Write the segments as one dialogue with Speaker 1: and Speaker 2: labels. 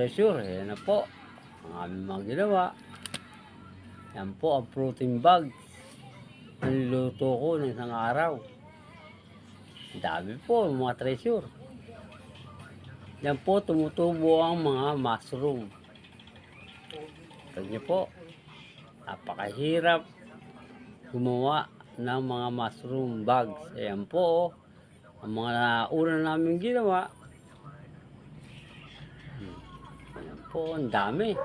Speaker 1: Treasure, yan na po. Ang aming mga ginawa. Yan po ang protein bag. Naniluto ko ng isang araw. Dami po mga treasure. Yan po tumutubo ang mga mushroom. Niyo po. Napakahirap gumawa ng mga mushroom bags. Ayan po. oh. Ang mga una namin ginawa, Ayan po, ang dami.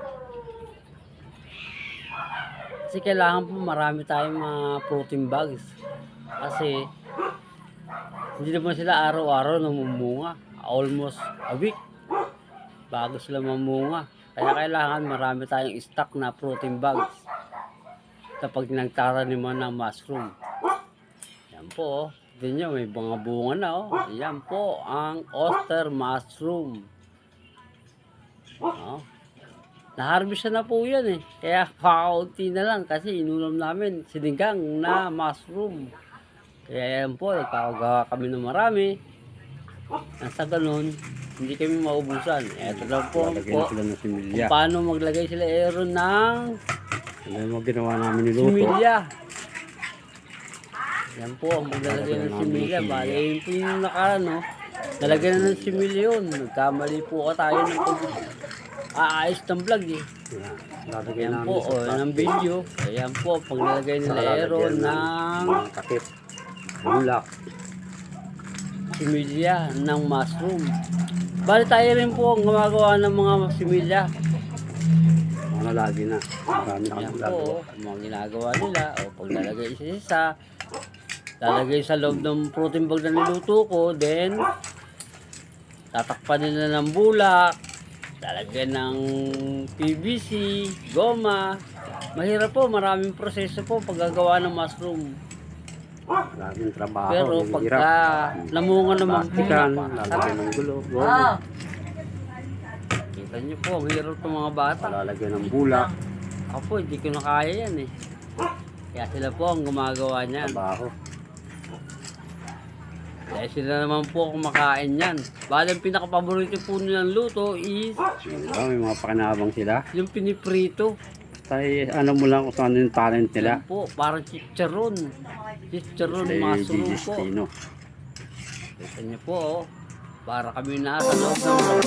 Speaker 1: Kasi kailangan po marami tayong mga protein bags. Kasi hindi naman sila araw-araw namumunga. Almost a week bago sila mamunga. Kaya kailangan marami tayong stock na protein bags kapag nagtaraniman ng mushroom. Yan po, oh. Tignan nyo, may mga bunga na. Oh. Yan po ang oyster mushroom. Oh. Na-harvest na po yan eh. Kaya kaunti na lang kasi inulam namin sinigang na mushroom. Kaya yan po, nagpapagawa kami ng marami. Nasa ganun, hindi kami maubusan. Ito lang po, po kung paano maglagay sila aeron ng
Speaker 2: Ano yung ginawa namin ni Luto?
Speaker 1: similya. Yan po, ang maglalagay ng similya.
Speaker 2: ng
Speaker 1: Bale, yun po yung nakaraan, no? Nalagyan na ng similya yun. Nagkamali po ka tayo ng aayos ng vlog eh.
Speaker 2: Yan. Lalagyan namin
Speaker 1: po, o, ng
Speaker 2: plastic.
Speaker 1: video. Ayan po, pag nilagay nila
Speaker 2: lalagyan
Speaker 1: ng
Speaker 2: mga takip. Bulak.
Speaker 1: similya ng mushroom. Bali tayo rin po ang gumagawa ng mga similya.
Speaker 2: Mga lagi na. Marami na
Speaker 1: Ayan po, ang mga ginagawa nila. O, pag lalagay isa-isa, lalagay sa loob ng protein bag na niluto ko, then tatakpan nila ng bulak, lalagyan ng PVC, goma. Mahirap po, maraming proseso po paggagawa ng mushroom.
Speaker 2: Maraming trabaho.
Speaker 1: Pero pagka namunga naman po,
Speaker 2: Plastikan, lalagyan ng gulo. Goma.
Speaker 1: Kita niyo po, ang hirap ng mga bata.
Speaker 2: Lalagyan ng bulak.
Speaker 1: Ako hindi ko na kaya yan eh. Kaya sila po ang gumagawa niyan.
Speaker 2: Trabaho.
Speaker 1: Dahil sila naman po kumakain yan. Bali, ang pinakapaborito po nilang luto is
Speaker 2: ba, may mga pakinabang sila.
Speaker 1: yung piniprito.
Speaker 2: Tay, ano mo lang kung ano yung talent nila.
Speaker 1: Yan po, parang chicharon. Chicharon mushroom
Speaker 2: Gigi
Speaker 1: po. Kita niyo po, oh. para kami nasa loob ng.